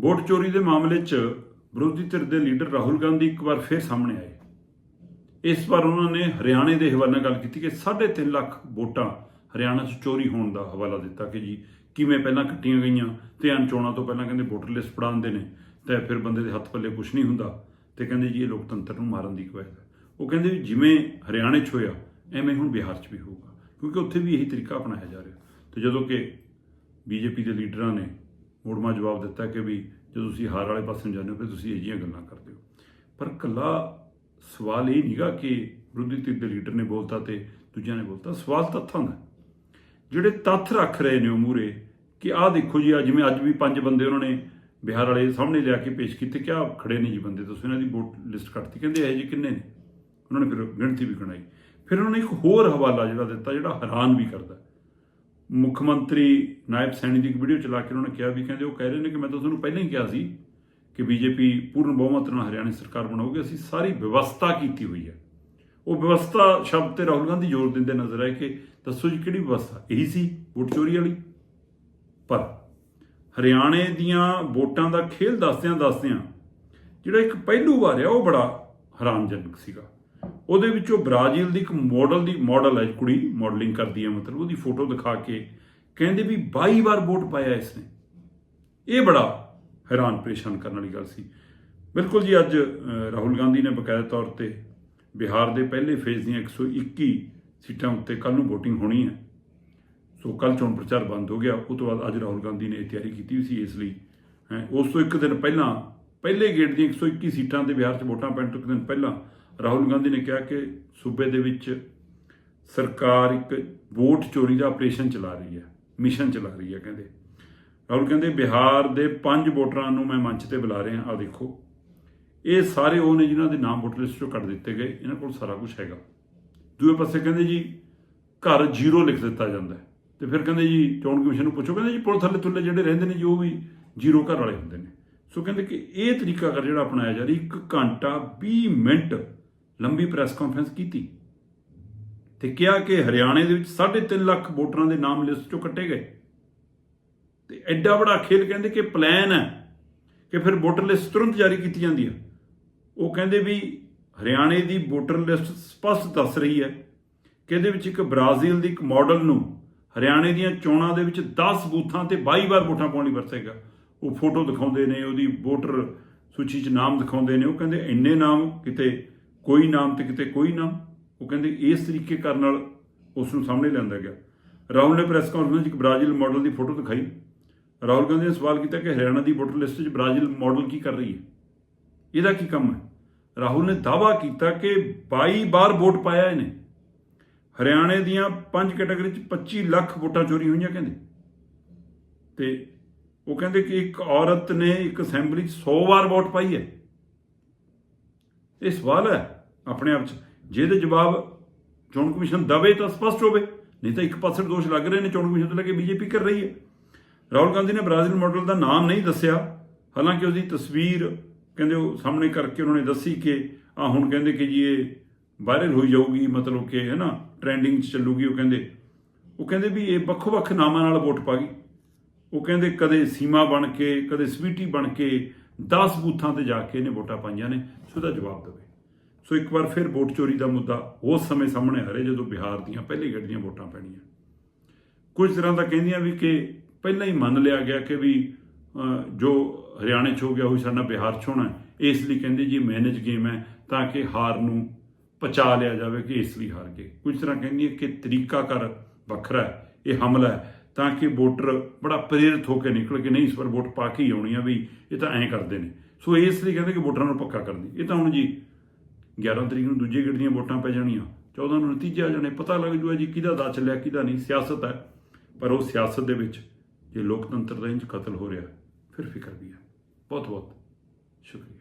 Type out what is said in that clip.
Vote ਚੋਰੀ ਦੇ ਮਾਮਲੇ 'ਚ ਵਿਰੋਧੀ ਧਿਰ ਦੇ ਲੀਡਰ ਰਾਹੁਲ ਗਾਂਧੀ ਇੱਕ ਵਾਰ ਫਿਰ ਸਾਹਮਣੇ ਆਏ। ਇਸ ਵਾਰ ਉਹਨਾਂ ਨੇ ਹਰਿਆਣੇ ਦੇ ਹਵਾਲੇ ਨਾਲ ਗੱਲ ਕੀਤੀ ਕਿ 3.5 ਲੱਖ ਵੋਟਾਂ ਹਰਿਆਣਾ 'ਚ ਚੋਰੀ ਹੋਣ ਦਾ ਹਵਾਲਾ ਦਿੱਤਾ ਕਿ ਜੀ ਕਿਵੇਂ ਪਹਿਲਾਂ ਕੱਟੀਆਂ ਗਈਆਂ ਤੇ ਅਨਚੋਣਾਂ ਤੋਂ ਪਹਿਲਾਂ ਕਹਿੰਦੇ ਵੋਟਰ ਲਿਸਟ ਪੜਾਉਂਦੇ ਨੇ ਤੇ ਫਿਰ ਬੰਦੇ ਦੇ ਹੱਥ ਪੱਲੇ ਕੁਝ ਨਹੀਂ ਹੁੰਦਾ ਤੇ ਕਹਿੰਦੇ ਜੀ ਇਹ ਲੋਕਤੰਤਰ ਨੂੰ ਮਾਰਨ ਦੀ ਕਵਾਇਦ ਹੈ। ਉਹ ਕਹਿੰਦੇ ਵੀ ਜਿਵੇਂ ਹਰਿਆਣੇ 'ਚ ਹੋਇਆ, ਐਵੇਂ ਹੁਣ ਬਿਹਾਰ 'ਚ ਵੀ ਹੋਊਗਾ। ਕਿਉਂਕਿ ਉੱਥੇ ਵੀ ਇਹੀ ਤਰੀਕਾ ਅਪਣਾਇਆ ਜਾ ਰਿਹਾ। ਤੇ ਜਦੋਂ ਕਿ ਬੀਜੇਪੀ ਦੇ ਲੀਡਰਾਂ ਨੇ ਮੋੜਮਾ ਜਵਾਬ ਦਿੱਤਾ ਕਿ ਵੀ ਜਦੋਂ ਤੁਸੀਂ ਹਾਰ ਵਾਲੇ ਪਾਸੇ ਨੂੰ ਜਾਂਦੇ ਹੋ, ਫਿਰ ਤੁਸੀਂ ਇਹ ਜਿਹੀਆਂ ਗੱਲਾਂ ਕਰਦੇ ਹੋ। ਪਰ ਕੱਲਾ ਸਵਾਲ ਇਹ ਨਹੀਂਗਾ ਕਿ ਵਿਰੋਧੀ ਧਿਰ ਦੇ ਲੀਡਰ ਨੇ ਬੋਲਤਾ ਤੇ ਦੂਜਿਆਂ ਨੇ ਬੋਲਤਾ, ਸਵਾਲ ਤੱਥਾਂ ਦਾ ਜਿਹੜੇ ਤੱਥ ਰੱਖ ਰਹੇ ਨੇ ਉਹ ਮੂਰੇ ਕਿ ਆਹ ਦੇਖੋ ਜੀ ਆ ਜਿਵੇਂ ਅੱਜ ਵੀ ਪੰਜ ਬੰਦੇ ਉਹਨਾਂ ਨੇ ਬਿਹਾਰ ਵਾਲੇ ਸਾਹਮਣੇ ਲਿਆ ਕੇ ਪੇਸ਼ ਕੀਤੇ ਕਿ ਆਹ ਖੜੇ ਨੇ ਜੀ ਬੰਦੇ। ਤੁਸੀਂ ਇਹਨਾਂ ਦੀ ਵੋਟ ਲਿਸਟ ਕੱਟਤੀ, ਕਹਿੰਦੇ ਇਹ ਜੀ ਕਿੰਨੇ ਨੇ? ਉਹਨਾਂ ਨੇ ਫਿਰ ਗਿਣਤੀ ਵੀ ਗਣਾਈ ਫਿਰ ਉਹਨਾਂ ਨੇ ਇੱਕ ਹੋਰ ਹਵਾਲਾ ਜਿਹੜਾ ਦਿੱਤਾ, ਜਿਹੜਾ ਹੈਰਾਨ ਵੀ ਕਰਦਾ। ਮੁੱਖ ਮੰਤਰੀ ਨਾਇਬ ਸੈਣੀ ਦੀ ਇੱਕ ਵੀਡੀਓ ਚਲਾ ਕੇ ਉਹਨਾਂ ਨੇ ਕਿਹਾ ਵੀ ਕਹਿੰਦੇ ਉਹ ਕਹਿ ਰਹੇ ਨੇ ਕਿ ਮੈਂ ਤਾਂ ਤੁਹਾਨੂੰ ਪਹਿਲਾਂ ਹੀ ਕਿਹਾ ਸੀ ਕਿ ਬੀਜੇਪੀ ਪੂਰਨ ਬਹੁਮਤ ਨਾਲ ਹਰਿਆਣਾ ਸਰਕਾਰ ਬਣਾਉਗੀ, ਅਸੀਂ ਸਾਰੀ ਵਿਵਸਥਾ ਕੀਤੀ ਹੋਈ ਹੈ। ਉਹ ਵਿਵਸਥਾ ਸ਼ਬਦ ਤੇ ਰਾਹੁਲ ਗਾਂਧੀ ਜ਼ੋਰ ਦਿੰਦੇ ਨਜ਼ਰ ਆਏ ਕਿ ਦੱਸੋ ਜੀ ਕਿਹੜੀ ਵਿਵਸਥਾ? ਇਹੀ ਸੀ ਵੋਟ ਚੋਰੀ ਵਾਲੀ? ਪਰ ਹਰਿਆਣੇ ਦੀਆਂ ਵੋਟਾਂ ਦਾ ਖੇਲ ਦੱਸਦਿਆਂ ਦੱਸਦਿਆਂ ਜਿਹੜਾ ਇੱਕ ਪਹਿਲੂ ਵਾਰ ਆ, ਉਹ ਬੜਾ ਹੈਰਾਨਜਨਕ ਸੀਗਾ। ਉਹਦੇ ਵਿੱਚੋਂ ਬ੍ਰਾਜ਼ੀਲ ਦੀ ਇੱਕ ਮਾਡਲ ਦੀ ਮਾਡਲ ਹੈ ਕੁੜੀ ਮਾਡਲਿੰਗ ਕਰਦੀ ਹੈ ਮਤਲਬ ਉਹਦੀ ਫੋਟੋ ਦਿਖਾ ਕੇ ਕਹਿੰਦੇ ਵੀ 22 ਵਾਰ ਵੋਟ ਪਾਇਆ ਇਸ ਨੇ ਇਹ ਬੜਾ ਹੈਰਾਨ ਪਰੇਸ਼ਾਨ ਕਰਨ ਵਾਲੀ ਗੱਲ ਸੀ। ਬਿਲਕੁਲ ਜੀ ਅੱਜ ਰਾਹੁਲ ਗਾਂਧੀ ਨੇ ਬਕਾਇਦਾ ਤੌਰ ਤੇ ਬਿਹਾਰ ਦੇ ਪਹਿਲੇ ਫੇਜ਼ ਦੀਆਂ 121 ਸੀਟਾਂ ਉੱਤੇ ਕੱਲ ਨੂੰ VOTING ਹੋਣੀ ਹੈ। ਸੋ ਕੱਲ ਚੋਣ ਪ੍ਰਚਾਰ ਬੰਦ ਹੋ ਗਿਆ। ਉਹ ਤੋਂ ਬਾਅਦ ਅੱਜ ਰਾਹੁਲ ਗਾਂਧੀ ਨੇ ਇਹ ਤਿਆਰੀ ਕੀਤੀ ਹੋਈ ਸੀ ਇਸ ਲਈ। ਹੈਂ, ਉਸ ਤੋਂ ਇੱਕ ਦਿਨ ਪਹਿਲਾਂ ਪਹਿਲੇ ਗੇੜ ਦੀਆਂ 121 ਸੀਟਾਂ ਤੇ ਬਿਹਾਰ 'ਚ ਵੋਟਾਂ ਪੈਣ ਤੋਂ ਇੱਕ ਦਿਨ ਪਹਿਲਾਂ ਰਾਹੁਲ ਗਾਂਧੀ ਨੇ ਕਿਹਾ ਕਿ ਸੂਬੇ ਦੇ ਵਿੱਚ ਸਰਕਾਰ ਇੱਕ ਵੋਟ ਚੋਰੀ ਦਾ ਆਪਰੇਸ਼ਨ ਚਲਾ ਰਹੀ ਹੈ, ਮਿਸ਼ਨ ਚਲਾ ਰਹੀ ਹੈ ਕਹਿੰਦੇ। ਰਾਹੁਲ ਕਹਿੰਦੇ, ਬਿਹਾਰ ਦੇ ਪੰਜ ਵੋਟਰਾਂ ਨੂੰ ਮੈਂ ਮੰਚ ਤੇ ਬੁਲਾ ਰਿਹਾ ਆ ਦੇਖੋ। ਇਹ ਸਾਰੇ ਉਹ ਨੇ ਜਿਨ੍ਹਾਂ ਦੇ ਨਾਮ ਵੋਟਰ ਲਿਸਟ ਚੋਂ ਕੱਢ ਦਿੱਤੇ ਗਏ, ਇਹਨਾਂ ਕੋਲ ਸਾਰਾ ਕੁਝ ਹੈਗਾ। ਦੂਏ ਪਾਸੇ ਕਹਿੰਦੇ ਜੀ, ਘਰ ਜ਼ੀਰੋ ਲਿਖ ਦਿੱਤਾ ਜਾਂਦਾ ਹੈ। ਤੇ ਫਿਰ ਕਹਿੰਦੇ ਜੀ, ਚੋਣ ਕਮਿਸ਼ਨ ਨੂੰ ਪੁੱਛੋ, ਕਹਿੰਦੇ ਜੀ ਪੁਲਿਸ ਥੱਲੇ ਥੱਲੇ ਜਿਹੜੇ ਰਹਿੰਦੇ ਨੇ ਜੀ, ਉਹ ਵੀ ਜ਼ੀਰੋ ਘਰ ਵਾਲੇ ਹੁੰਦੇ ਨੇ। ਸੋ ਕਹਿੰਦੇ ਕਿ ਇਹ ਤਰੀਕਾ ਕਰ ਜਿਹੜਾ ਅਪਣਾਇਆ ਜਾ ਰਿਹਾ 1 ਘੰਟਾ 20 ਮਿੰਟ ਲੰਬੀ ਪ੍ਰੈਸ ਕਾਨਫਰੰਸ ਕੀਤੀ ਤੇ ਕਿਹਾ ਕਿ ਹਰਿਆਣੇ ਦੇ ਵਿੱਚ 3.5 ਲੱਖ ਵੋਟਰਾਂ ਦੇ ਨਾਮ ਲਿਸਟ ਚੋਂ ਕੱਟੇ ਗਏ। ਤੇ ਐਡਾ ਬੜਾ ਖੇਲ ਕਹਿੰਦੇ ਕਿ ਪਲਾਨ ਹੈ ਕਿ ਫਿਰ ਵੋਟਰ ਲਿਸਟ ਤੁਰੰਤ ਜਾਰੀ ਕੀਤੀ ਜਾਂਦੀ ਹੈ। ਉਹ ਕਹਿੰਦੇ ਵੀ ਹਰਿਆਣੇ ਦੀ ਵੋਟਰ ਲਿਸਟ ਸਪਸ਼ਟ ਦੱਸ ਰਹੀ ਹੈ ਕਿ ਇਹਦੇ ਵਿੱਚ ਇੱਕ ਬ੍ਰਾਜ਼ੀਲ ਦੀ ਇੱਕ ਮਾਡਲ ਨੂੰ ਹਰਿਆਣੇ ਦੀਆਂ ਚੋਣਾਂ ਦੇ ਵਿੱਚ 10 ਬੂਥਾਂ ਤੇ 22 ਵਾਰ ਵੋਟਾਂ ਪਾਉਣ ਵਰਤੇਗਾ। ਉਹ ਫੋਟੋ ਦਿਖਾਉਂਦੇ ਨੇ, ਉਹਦੀ ਵੋਟਰ ਸੂਚੀ 'ਚ ਨਾਮ ਦਿਖਾਉਂਦੇ ਨੇ। ਉਹ ਕਹਿੰਦੇ ਇੰਨੇ ਨਾਮ ਕਿਤੇ ਕੋਈ ਨਾਮ ਤੇ ਕਿਤੇ ਕੋਈ ਨਾਮ ਉਹ ਕਹਿੰਦੇ ਇਸ ਤਰੀਕੇ ਕਰਨ ਨਾਲ ਉਸ ਨੂੰ ਸਾਹਮਣੇ ਲਿਆਂਦਾ ਗਿਆ। ਰਾਹੁਲ ਨੇ ਪ੍ਰੈਸ ਕਾਨਫਰੰਸ 'ਚ ਇੱਕ ਬ੍ਰਾਜ਼ੀਲ ਮਾਡਲ ਦੀ ਫੋਟੋ ਦਿਖਾਈ। ਰਾਹੁਲ ਗਾਂਧੀ ਨੇ ਸਵਾਲ ਕੀਤਾ ਕਿ ਹਰਿਆਣਾ ਦੀ ਵੋਟਰ ਲਿਸਟ 'ਚ ਬ੍ਰਾਜ਼ੀਲ ਮਾਡਲ ਕੀ ਕਰ ਰਹੀ ਹੈ? ਇਹਦਾ ਕੀ ਕੰਮ ਹੈ? ਰਾਹੁਲ ਨੇ ਦਾਅਵਾ ਕੀਤਾ ਕਿ 22 ਵਾਰ ਵੋਟ ਪਾਇਆ ਇਹਨੇ। ਹਰਿਆਣੇ ਦੀਆਂ ਪੰਜ ਕੈਟਾਗਰੀ 'ਚ 25 ਲੱਖ ਵੋਟਾਂ ਚੋਰੀ ਹੋਈਆਂ ਕਹਿੰਦੇ। ਤੇ ਉਹ ਕਹਿੰਦੇ ਕਿ ਇੱਕ ਔਰਤ ਨੇ ਇੱਕ ਅਸੈਂਬਲੀ 'ਚ 100 ਵਾਰ ਵੋਟ ਪਾਈ ਹੈ। ਇਹ ਸਵਾਲ ਹੈ ਆਪਣੇ ਆਪ 'ਚ। ਜਿਹਦੇ ਜਵਾਬ ਚੋਣ ਕਮਿਸ਼ਨ ਦਵੇ ਤਾਂ ਸਪਸ਼ਟ ਹੋਵੇ, ਨਹੀਂ ਤਾਂ ਇੱਕ ਪਾਸੇ ਦੋਸ਼ ਲੱਗ ਰਹੇ ਨੇ, ਚੋਣ ਕਮਿਸ਼ਨ ਤੋਂ ਲੈ ਕੇ ਬੀਜੇਪੀ ਕਰ ਰਹੀ ਹੈ। ਰਾਹੁਲ ਗਾਂਧੀ ਨੇ ਬ੍ਰਾਜ਼ੀਲ ਮਾਡਲ ਦਾ ਨਾਮ ਨਹੀਂ ਦੱਸਿਆ। ਹਾਲਾਂਕਿ ਉਹਦੀ ਤਸਵੀਰ ਕਹਿੰਦੇ ਉਹ ਸਾਹਮਣੇ ਕਰਕੇ ਉਹਨਾਂ ਨੇ ਦੱਸੀ ਕਿ ਆ ਹੁਣ ਕਹਿੰਦੇ ਕਿ ਜੀ ਇਹ ਵਾਇਰਲ ਹੋਈ ਜਾਊਗੀ, ਮਤਲਬ ਕਿ ਹੈ ਨਾ ਟ੍ਰੈਂਡਿੰਗ 'ਚ ਚੱਲੂਗੀ, ਉਹ ਕਹਿੰਦੇ। ਉਹ ਕਹਿੰਦੇ ਵੀ ਇਹ ਵੱਖੋ-ਵੱਖ ਨਾਮਾਂ ਨਾਲ ਵੋਟ ਪਾ ਗਈ। ਉਹ ਕਹਿੰਦੇ ਕਦੇ ਸੀਮਾ ਬਣ ਕੇ, ਕਦੇ ਸਵੀਟੀ ਬਣ ਕੇ 10 ਬੂਥਾਂ ਤੇ ਜਾ ਕੇ ਇਹਨੇ ਵੋਟਾਂ ਪਾਈਆਂ ਨੇ, ਸੋ ਇਹਦਾ ਜਵਾਬ ਦੇਵੇ। ਸੋ ਇੱਕ ਵਾਰ ਫਿਰ ਵੋਟ ਚੋਰੀ ਦਾ ਮੁੱਦਾ ਉਸ ਸਮੇਂ ਸਾਹਮਣੇ ਆ ਰਿਹਾ ਜਦੋਂ ਬਿਹਾਰ ਦੀਆਂ ਪਹਿਲੀ ਗੇੜ ਵੋਟਾਂ ਪੈਣੀਆਂ। ਕੁਝ ਤਰ੍ਹਾਂ ਦਾ ਕਹਿੰਦੀਆਂ ਵੀ ਕਿ ਪਹਿਲਾਂ ਹੀ ਮੰਨ ਲਿਆ ਗਿਆ ਕਿ ਵੀ ਜੋ ਹਰਿਆਣੇ 'ਚ ਹੋ ਗਿਆ, ਉਹ ਸਾਡਾ ਬਿਹਾਰ 'ਚ ਹੋਣਾ ਇਸ ਲਈ ਕਹਿੰਦੇ ਜੀ ਮੈਨੇਜ ਗੇਮ ਹੈ, ਤਾਂ ਕਿ ਹਾਰ ਨੂੰ ਪਚਾ ਲਿਆ ਜਾਵੇ ਕਿ ਇਸ ਲਈ ਹਾਰ ਗਏ। ਕੁਝ ਤਰ੍ਹਾਂ ਕਹਿੰਦੀ ਹੈ ਕਿ ਤਰੀਕਾਕਾਰ ਵੱਖਰਾ ਹੈ, ਇਹ ਹਮਲਾ ਹੈ। ਤਾਂ ਕਿ ਵੋਟਰ ਬੜਾ ਪ੍ਰੇਰਿਤ ਹੋ ਕੇ ਨਿਕਲ ਕੇ ਨਹੀਂ ਇਸ ਵਾਰ ਵੋਟ ਪਾ ਕੇ ਹੀ ਆਉਣੀ ਆ ਵੀ ਇਹ ਤਾਂ ਐਂ ਕਰਦੇ ਨੇ। ਸੋ ਇਸ ਲਈ ਕਹਿੰਦੇ ਕਿ ਵੋਟਰਾਂ ਨੂੰ ਪੱਕਾ ਕਰਨੀ ਇਹ ਤਾਂ ਹੁਣ ਜੀ 11 ਤਰੀਕ ਨੂੰ ਦੂਜੇ ਗੇੜ ਦੀਆਂ ਵੋਟਾਂ ਪੈ ਜਾਣੀਆਂ। 14 ਨੂੰ ਨਤੀਜੇ ਆ ਜਾਣੇ। ਪਤਾ ਲੱਗ ਜੂਗਾ ਜੀ ਕਿਹਦਾ ਦਾ ਚੱਲਿਆ ਕਿਹਦਾ ਨਹੀਂ। ਸਿਆਸਤ ਹੈ। ਪਰ ਉਹ ਸਿਆਸਤ ਦੇ ਵਿੱਚ ਜੇ ਲੋਕਤੰਤਰ ਦਾ ਇੰਜ ਕਤਲ ਹੋ ਰਿਹਾ, ਫਿਰ ਫਿਕਰ ਵੀ ਹੈ। ਬਹੁਤ ਬਹੁਤ ਸ਼ੁਕਰੀਆ।